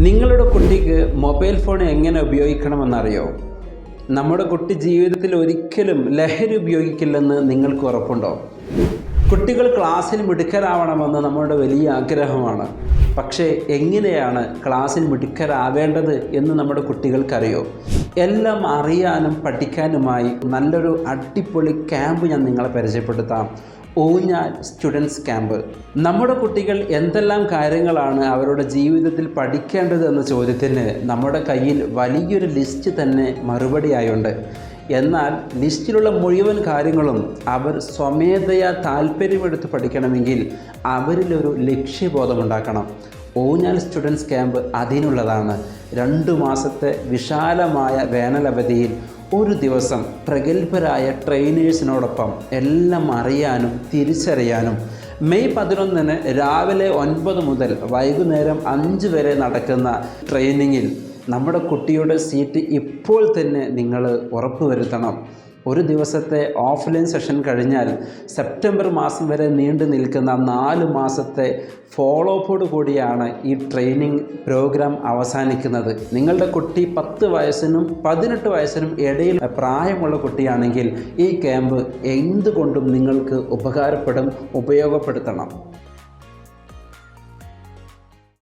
നിങ്ങളുടെ കുട്ടിക്ക് mobile phone എങ്ങനെ ഉപയോഗിക്കണമെന്നറിയോ? നമ്മുടെ കുട്ടി ജീവിതത്തിൽ ഒരിക്കലും ലഹരി ഉപയോഗിക്കില്ലെന്ന് നിങ്ങൾക്ക് ഉറപ്പുണ്ടോ? കുട്ടികൾ ക്ലാസ്സിൽ മിടുക്കരാവണമെന്ന് നമ്മളുടെ വലിയ ആഗ്രഹമാണ്. പക്ഷേ എങ്ങനെയാണ് ക്ലാസ്സിൽ മിടുക്കരാവേണ്ടത് എന്ന് നമ്മുടെ കുട്ടികൾക്കറിയോ? എല്ലാം അറിയാനും പഠിക്കാനുമായി നല്ലൊരു അടിപൊളി ക്യാമ്പ് ഞാൻ നിങ്ങളെ പരിചയപ്പെടുത്താം. ഊഞ്ഞാൽ സ്റ്റുഡൻസ് ക്യാമ്പ് നമ്മുടെ കുട്ടികൾ എന്തെല്ലാം കാര്യങ്ങളാണ് അവരുടെ ജീവിതത്തിൽ പഠിക്കേണ്ടത് എന്ന ചോദ്യത്തിന് നമ്മുടെ കയ്യിൽ വലിയൊരു ലിസ്റ്റ് തന്നെ മറുപടിയായുണ്ട്. എന്നാൽ ലിസ്റ്റിലുള്ള മുഴുവൻ കാര്യങ്ങളും അവർ സ്വമേധയാ താല്പര്യമെടുത്ത് പഠിക്കണമെങ്കിൽ അവരിലൊരു ലക്ഷ്യബോധമുണ്ടാക്കണം. ഊഞ്ഞാൽ സ്റ്റുഡൻസ് ക്യാമ്പ് അതിനുള്ളതാണ്. രണ്ടു മാസത്തെ വിശാലമായ വേനലവധിയിൽ ഒരു ദിവസം പ്രഗത്ഭരായ ട്രെയിനേഴ്സിനോടൊപ്പം എല്ലാം അറിയാനും തിരിച്ചറിയാനും. മെയ് പതിനൊന്നിന് രാവിലെ ഒൻപത് മുതൽ വൈകുന്നേരം അഞ്ച് വരെ നടക്കുന്ന ട്രെയിനിങ്ങിൽ നമ്മുടെ കുട്ടിയുടെ സീറ്റ് ഇപ്പോൾ തന്നെ നിങ്ങൾ ഉറപ്പുവരുത്തണം. ഒരു ദിവസത്തെ ഓഫ്ലൈൻ സെഷൻ കഴിഞ്ഞാൽ സെപ്റ്റംബർ മാസം വരെ നീണ്ടു നിൽക്കുന്ന നാല് മാസത്തെ ഫോളോ അപ്പോട് കൂടിയാണ് ഈ ട്രെയിനിങ് പ്രോഗ്രാം അവസാനിക്കുന്നത്. നിങ്ങളുടെ കുട്ടി പത്ത് വയസ്സിനും പതിനെട്ട് വയസ്സിനും ഇടയിൽ പ്രായമുള്ള കുട്ടിയാണെങ്കിൽ ഈ ക്യാമ്പ് എന്തുകൊണ്ടും നിങ്ങൾക്ക് ഉപകാരപ്പെടും ഉപയോഗപ്പെടുത്തണം.